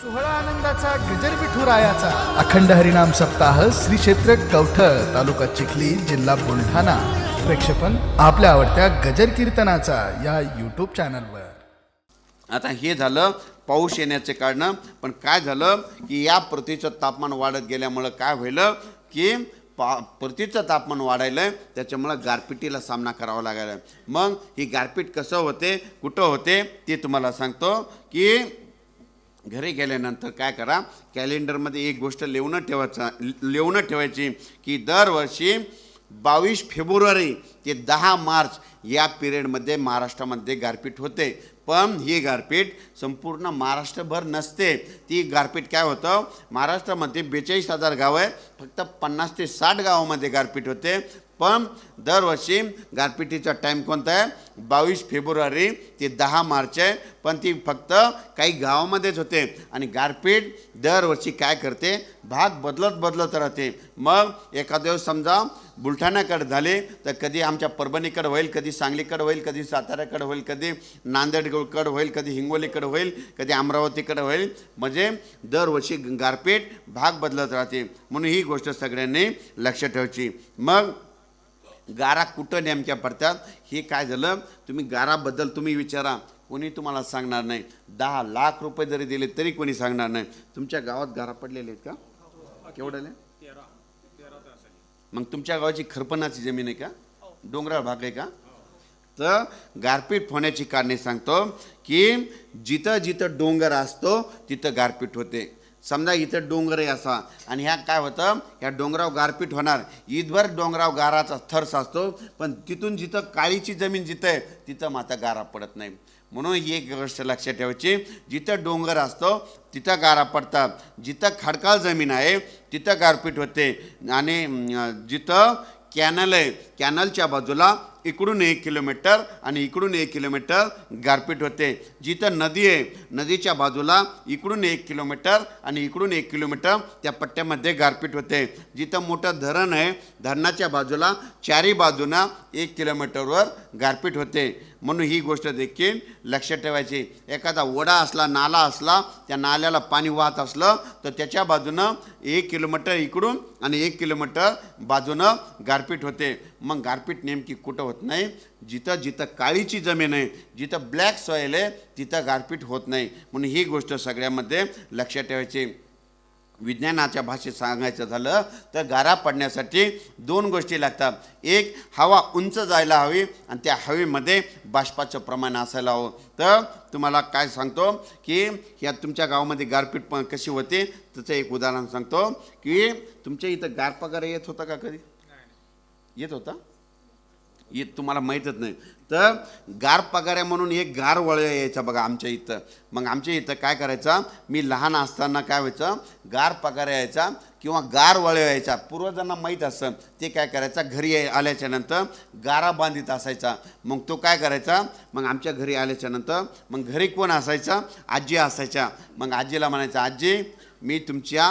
सोहळा आनंदाचा गजर विठुरायाचा अखंड हरिनाम सप्ताह श्री क्षेत्र कवठळ तालुका चिखली जिल्हा बुलढाणा. प्रेक्षेपण आपल्या आवडत्या गजर कीर्तनाचा या यूट्यूब चॅनलवर आता हे झालं पाऊस येण्याचे कारण पण काय झालं की या पृथ्वीचं तापमान वाढत गेल्यामुळं काय व्हायलं की पा पृथ्वीचं तापमान वाढायलं त्याच्यामुळं गारपिटीला सामना करावा लागायला मग ही गारपीट कसं होते कुठं होते ते तुम्हाला सांगतो की घरी गेल्यानंतर काय करा कॅलेंडरमध्ये एक गोष्ट लिहून ठेवायचा लिहून ठेवायची की दरवर्षी बावीस फेब्रुवारी ते दहा मार्च या पिरियडमध्ये महाराष्ट्रामध्ये गारपीट होते. पण ही गारपीट संपूर्ण महाराष्ट्रभर नसते. ती गारपीट काय होतं? महाराष्ट्रामध्ये बेचाळीस हजार गावं आहे. फक्त पन्नास ते साठ गावामध्ये गारपीट होते. पण दरवर्षी गारपिटीचा टाईम कोणता आहे? बावीस फेब्रुवारी ते दहा मार्च आहे. पण ती फक्त काही गावामध्येच होते. आणि गारपीट दरवर्षी काय करते? भाग बदलत बदलत राहते. मग एखाद्या वेळेस समजा बुलढाण्याकडे झाले तर कधी आमच्या परभणीकडे होईल कधी सांगलीकडे होईल कधी साताऱ्याकडे होईल कधी नांदेडकडे होईल कधी हिंगोलीकडे होईल कधी अमरावतीकडे होईल. म्हणजे दरवर्षी गारपीट भाग बदलत राहते. म्हणून ही गोष्ट सगळ्यांनी लक्ष ठेवायची. मग गारा कुठं नेमक्या पडतात हे काय झालं? तुम्ही गाराबद्दल तुम्ही विचारा. कोणी तुम्हाला सांगणार नाही. दहा लाख रुपये जरी दिले तरी कोणी सांगणार नाही. तुमच्या गावात गारा पडलेले आहेत का? केवढ्याले? मग तुमच्या गावाची खरपणाची जमीन आहे का? डोंगराळ भाग आहे का? तर गारपीट होण्याची कारणे सांगतो की जिथं जिथं डोंगर असतो तिथं गारपीट होते. समजा इथं डोंगर आहे असा आणि ह्या काय होतं ह्या डोंगराव गारपीट होणार. ईदभर डोंगराव गाराचा थर साचतो पण तिथून जिथं काळीची जमीन जिथं आहे तिथं माता गारा पडत नाही. म्हणून ही एक गोष्ट लक्षात ठेवायची जिथं डोंगर असतो तिथं गारा पडतात. जिथं खडकाळ जमीन आहे तिथं गारपीट होते. आणि जिथं कॅनल आहे कॅनलच्या बाजूला इकडून एक किलोमीटर आणि इकडून एक किलोमीटर गारपीट होते. जिथं नदी आहे नदीच्या बाजूला इकडून एक किलोमीटर आणि इकडून एक किलोमीटर त्या पट्ट्यामध्ये गारपीट होते. जिथं मोठं धरण आहे धरणाच्या बाजूला चारी बाजूनं एक किलोमीटरवर गारपीट होते. म्हणून ही गोष्ट देखील लक्षात ठेवायची. एखादा ओढा असला नाला असला त्या नाल्याला पाणी वाहत असलं तर त्याच्या बाजूनं एक किलोमीटर इकडून आणि एक किलोमीटर बाजूनं गारपीट होते. मग गारपीट नेमकी कुठं होत नाही? जिथं जिथं काळीची जमीन आहे जिथं ब्लॅक सॉईल आहे तिथं गारपीट होत नाही. म्हणून ही गोष्ट सगळ्यामध्ये लक्षात ठेवायची. विज्ञानाच्या भाषेत सांगायचं झालं तर गारा पडण्यासाठी दोन गोष्टी लागतात. एक हवा उंच जायला हवी आणि त्या हवेमध्ये बाष्पाचं प्रमाण असायला हवं. तर तुम्हाला काय सांगतो की ह्या तुमच्या गावामध्ये गारपीट पण कशी होते? त्याचं एक उदाहरण सांगतो की तुमच्या इथं गार पगार येत होता का कधी? येत होता? हे तुम्हाला माहीतच नाही. तर गार पगाऱ्या म्हणून एक गार वळ यायचा बघा आमच्या इथं. मग आमच्या इथं काय करायचं? मी लहान असताना काय व्हायचं? गार पगार यायचा किंवा गार वळ्या यायचा पूर्वजांना माहीत असतं ते काय करायचा? घरी आल्याच्यानंतर गारा बांधित असायचा. मग तो काय करायचा? मग आमच्या घरी आल्याच्यानंतर मग घरी कोण असायचा? आजी असायच्या. मग आजीला म्हणायचं आजी मी तुमच्या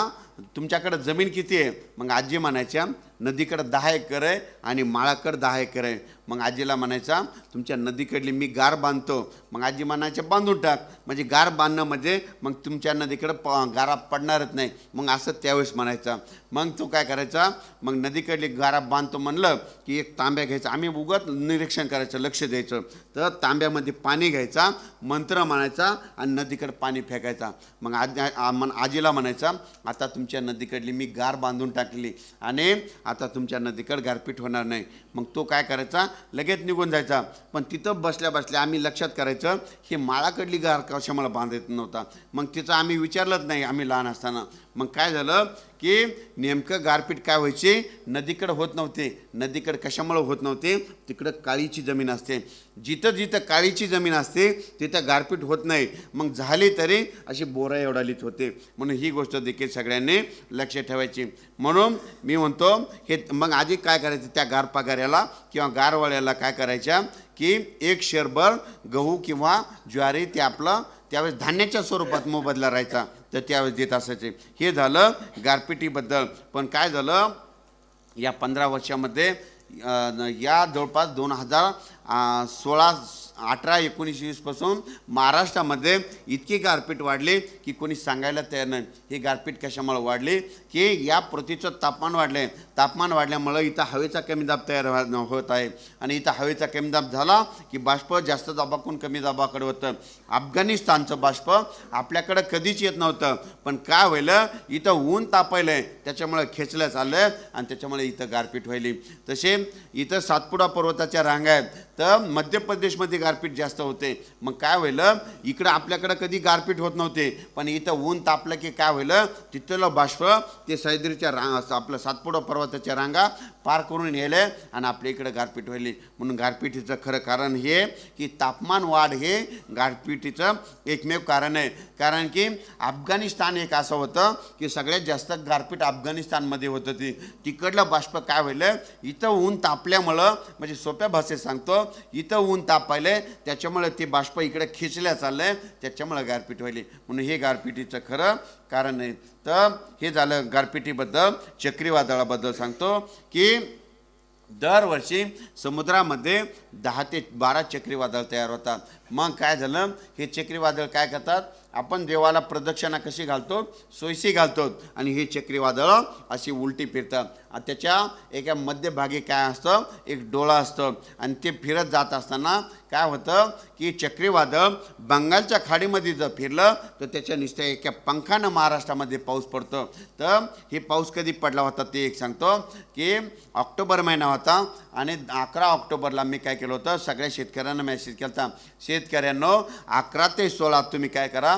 तुमच्याकडं जमीन किती आहे? मग आजी म्हणायच्या नदीकडं दहा एकर आहे आणि माळाकडं दहा एकर आहे. मग आजीला म्हणायचा तुमच्या नदीकडली मी गार बांधतो. मग आजी म्हणायच्या बांधून टाक. म्हणजे गार बांधणं म्हणजे मग तुमच्या नदीकडं प गारा पडणारच नाही. मग असं त्यावेळेस म्हणायचा. मग तो काय करायचा मग नदीकडली गारा बांधतो म्हणलं की एक तांब्या घ्यायचा. आम्ही उगत निरीक्षण करायचं लक्ष द्यायचं. तर तांब्यामध्ये पाणी घ्यायचा मंत्र म्हणायचा आणि नदीकडं पाणी फेकायचा. मग आज मन- आजीला म्हणायचा आता तुमच्या तुमच्या नदीकडली मी गार बांधून टाकली आणि आता तुमच्या नदीकड गारपीट होणार नाही. मग तो काय करायचा? लगेच निघून जायचा. पण तिथं बसल्या बसल्या आम्ही लक्षात करायचं हे माळाकडली गार कशामुळे बांधत नव्हता. मग तिचं आम्ही विचारलंच नाही आम्ही लहान असताना. मग काय झालं? की नेमकं गारपीट काय व्हायची? नदीकडं होत नव्हते. नदीकडं कशामुळं होत नव्हते? तिकडं काळीची जमीन असते. जिथं जिथं काळीची जमीन असते तिथं गारपीट होत नाही. मग झाली तरी अशी बोरा एवढालीच होते. म्हणून ही गोष्ट देखील सगळ्यांनी लक्ष ठेवायची. म्हणून मी म्हणतो हे मग आधी काय करायचं? त्या गारपागाऱ्याला किंवा गारवाळ्याला काय करायच्या? की एक शेरभर गहू किंवा ज्वारी ते आपलं त्यावेळेस धान्याच्या स्वरूपात मोबदला राहायचा. तर त्यावेळेस देत असायचे. हे झालं गारपिटीबद्दल. पण काय झालं? या पंधरा वर्षामध्ये या जवळपास दोन हजार सोळा अठरा एकोणीस वीसपासून महाराष्ट्रामध्ये इतकी गारपीट वाढली की कोणी सांगायला तयार नाही. ही गारपीट कशामुळे वाढली? की या पृथ्वीचं तापमान वाढले. तापमान वाढल्यामुळं इथं हवेचा कमी दाब तयार होत आहे. आणि इथं हवेचा कमी दाब झाला की बाष्प जास्त दाबाकडून कमी दाबाकडे होतं. अफगाणिस्तानचं बाष्प आपल्याकडं कधीच येत नव्हतं. पण काय व्हायलं? इथं ऊन तापायलं आहे त्याच्यामुळं खेचलं चाललं आणि त्याच्यामुळे इथं गारपीट व्हायली. तसे इथं सातपुडा पर्वताच्या रांगा आहेत. तर मध्य प्रदेशमध्ये गारपीट जास्त होते. मग काय व्हायलं? इकडं आपल्याकडं कधी गारपीट होत नव्हते. पण इथं ऊन तापलं की काय व्हायलं? तिथलं बाष्प ते सह्याद्रीच्या रांग आपलं सातपुडा पर्वताच्या रांगा पार करून यायलं आणि आपल्या इकडं गारपीट व्हायली. म्हणून गारपिटीचं खरं कारण हे की तापमान वाढ हे गारपिटीचं एकमेव कारण आहे. कारण की अफगाणिस्तान एक असं होतं की सगळ्यात जास्त गारपीट अफगाणिस्तानमध्ये होतं ती तिकडलं बाष्प काय व्हायलं? इथं ऊन तापल्यामुळं म्हणजे सोप्या भाषेत सांगतो इथं ऊन तापायलंय त्याच्यामुळे ते बाष्प इकडे खिचल्या आहे त्याच्यामुळे गारपीट व्हायली. म्हणून हे गारपिटीचं खरं कारण आहे. तर हे झालं गारपिटीबद्दल चक्रीवादळाबद्दल सांगतो की दरवर्षी समुद्रामध्ये दहा ते बारा चक्रीवादळ तयार होतात. मग काय झालं? हे चक्रीवादळ काय करतात? आपण देवाला प्रदक्षिणा कशी घालतो? सोयीशी घालतो. आणि ही चक्रीवादळ अशी उलटी फिरतात आणि त्याच्या एका मध्यभागी काय असतं? एक डोळा असतं. आणि ते फिरत जात असताना काय होतं? की चक्रीवादळ बंगालच्या खाडीमध्ये जर फिरलं तर त्याच्या निश्चय एका पंखानं महाराष्ट्रामध्ये पाऊस पडतो. तर हे पाऊस कधी पडला होता ते एक सांगतो की ऑक्टोबर महिना होता. आणि अकरा ऑक्टोबरला मी काय केलं होतं? सगळ्या शेतकऱ्यांना मेसेज केला होता शेतकऱ्यांनो अकरा ते सोळा तुम्ही काय करा.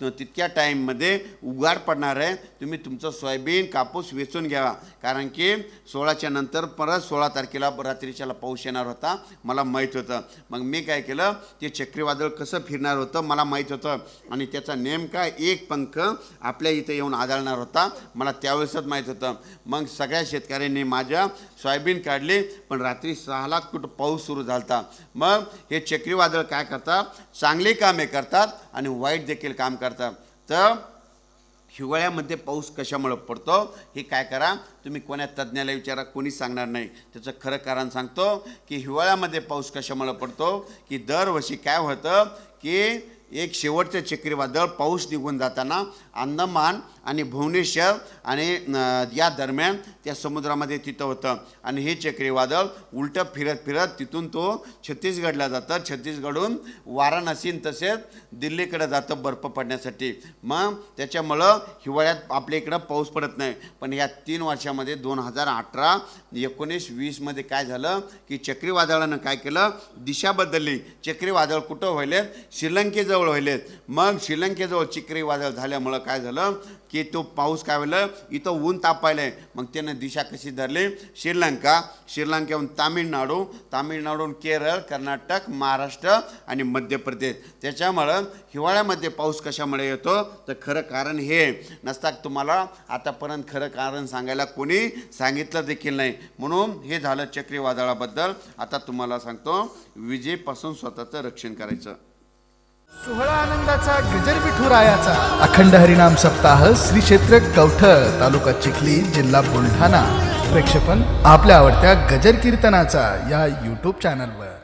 तितक्या टाईममध्ये उघाड पडणार आहे. तुम्ही तुमचं सोयाबीन कापूस वेचून घ्यावा. कारण की सोळाच्या नंतर परत सोळा तारखेला रात्रीच्याला पाऊस येणार होता. मला माहीत होतं. मग मी काय केलं ते चक्रीवादळ कसं फिरणार होतं मला माहीत होतं. आणि त्याचा नेमका एक पंख आपल्या इथं येऊन आदळणार होता. मला त्यावेळेसच माहीत होतं. मग सगळ्या शेतकऱ्यांनी माझ्या सोयाबीन काढली पण रात्री सहाला कुठं पाऊस सुरू झाला मग हे चक्रीवादळ काय करतात? चांगली कामे करतात आणि वाईट देखील काम करतात. तर हिवाळ्यामध्ये पाऊस कशामुळं पडतो? हे काय करा? तुम्ही कोण्या तज्ज्ञाला विचारा कोणीच सांगणार नाही. त्याचं खरं कारण सांगतो की हिवाळ्यामध्ये पाऊस कशामुळं पडतो? की दरवर्षी काय होतं? की एक शेवटचं चक्रीवादळ पाऊस निघून जाताना अंदमान आणि भुवनेश्वर आणि या दरम्यान त्या समुद्रामध्ये तिथं होतं. आणि हे चक्रीवादळ उलटं फिरत फिरत तिथून तो छत्तीसगडला जातं. छत्तीसगडहून वाराणसी तसेच दिल्लीकडे जातं बर्फ पडण्यासाठी. मग त्याच्यामुळं हिवाळ्यात आपल्या इकडं पाऊस पडत नाही. पण या तीन वर्षामध्ये दोन हजार अठरा एकोणीस वीसमध्ये काय झालं की चक्रीवादळानं काय केलं? दिशा बदलली. चक्रीवादळ कुठं व्हायले? श्रीलंकेजवळ व्हायलेत. मग श्रीलंकेजवळ चक्रीवादळ झाल्यामुळं काय झालं की तो पाऊस काय व्हायलं इथं ऊन तापायलंय. मग त्यानं दिशा कशी धरली? श्रीलंका. श्रीलंकेहून तामिळनाडू. तामिळनाडून केरळ कर्नाटक महाराष्ट्र आणि मध्य प्रदेश त्याच्यामुळं हिवाळ्यामध्ये पाऊस कशामुळे येतो? तर खरं कारण हे. नसता तुम्हाला आतापर्यंत खरं कारण सांगायला कोणी सांगितलं देखील नाही. म्हणून हे झालं चक्रीवादळाबद्दल. आता तुम्हाला सांगतो विजेपासून स्वतःचं रक्षण करायचं. सोहळा आनंदाचा गजर विठुरायाचा अखंड हरिनाम सप्ताह श्री क्षेत्र कवठळ तालुका चिखली जिल्हा बुलढाणा. प्रेक्षेपण आपल्या आवडत्या गजर कीर्तनाचा या यूट्यूब चॅनलवर